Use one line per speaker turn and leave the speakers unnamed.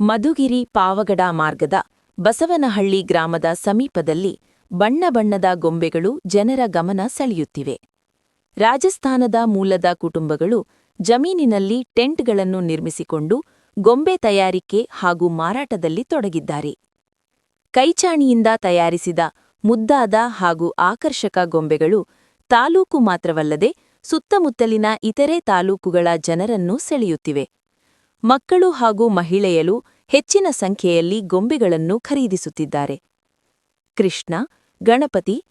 ಮಧುಗಿರಿ ಪಾವಗಡ ಮಾರ್ಗದ ಬಸವನಹಳ್ಳಿ ಗ್ರಾಮದ ಸಮೀಪದಲ್ಲಿ ಬಣ್ಣ ಬಣ್ಣದ ಗೊಂಬೆಗಳು ಜನರ ಗಮನ ಸೆಳೆಯುತ್ತಿವೆ. ರಾಜಸ್ಥಾನದ ಮೂಲದ ಕುಟುಂಬಗಳು ಜಮೀನಿನಲ್ಲಿ ಟೆಂಟ್ಗಳನ್ನು ನಿರ್ಮಿಸಿಕೊಂಡು ಗೊಂಬೆ ತಯಾರಿಕೆ ಹಾಗೂ ಮಾರಾಟದಲ್ಲಿ ತೊಡಗಿದ್ದಾರೆ. ಕೈಚಾಣಿಯಿಂದ ತಯಾರಿಸಿದ ಮುದ್ದಾದ ಹಾಗೂ ಆಕರ್ಷಕ ಗೊಂಬೆಗಳು ತಾಲೂಕು ಮಾತ್ರವಲ್ಲದೆ ಸುತ್ತಮುತ್ತಲಿನ ಇತರೆ ತಾಲೂಕುಗಳ ಜನರನ್ನೂ ಸೆಳೆಯುತ್ತಿವೆ. ಮಕ್ಕಳು ಹಾಗೂ ಮಹಿಳೆಯರು ಹೆಚ್ಚಿನ ಸಂಖ್ಯೆಯಲ್ಲಿ ಗೊಂಬೆಗಳನ್ನು ಖರೀದಿಸುತ್ತಿದ್ದಾರೆ. ಕೃಷ್ಣ ಗಣಪತಿ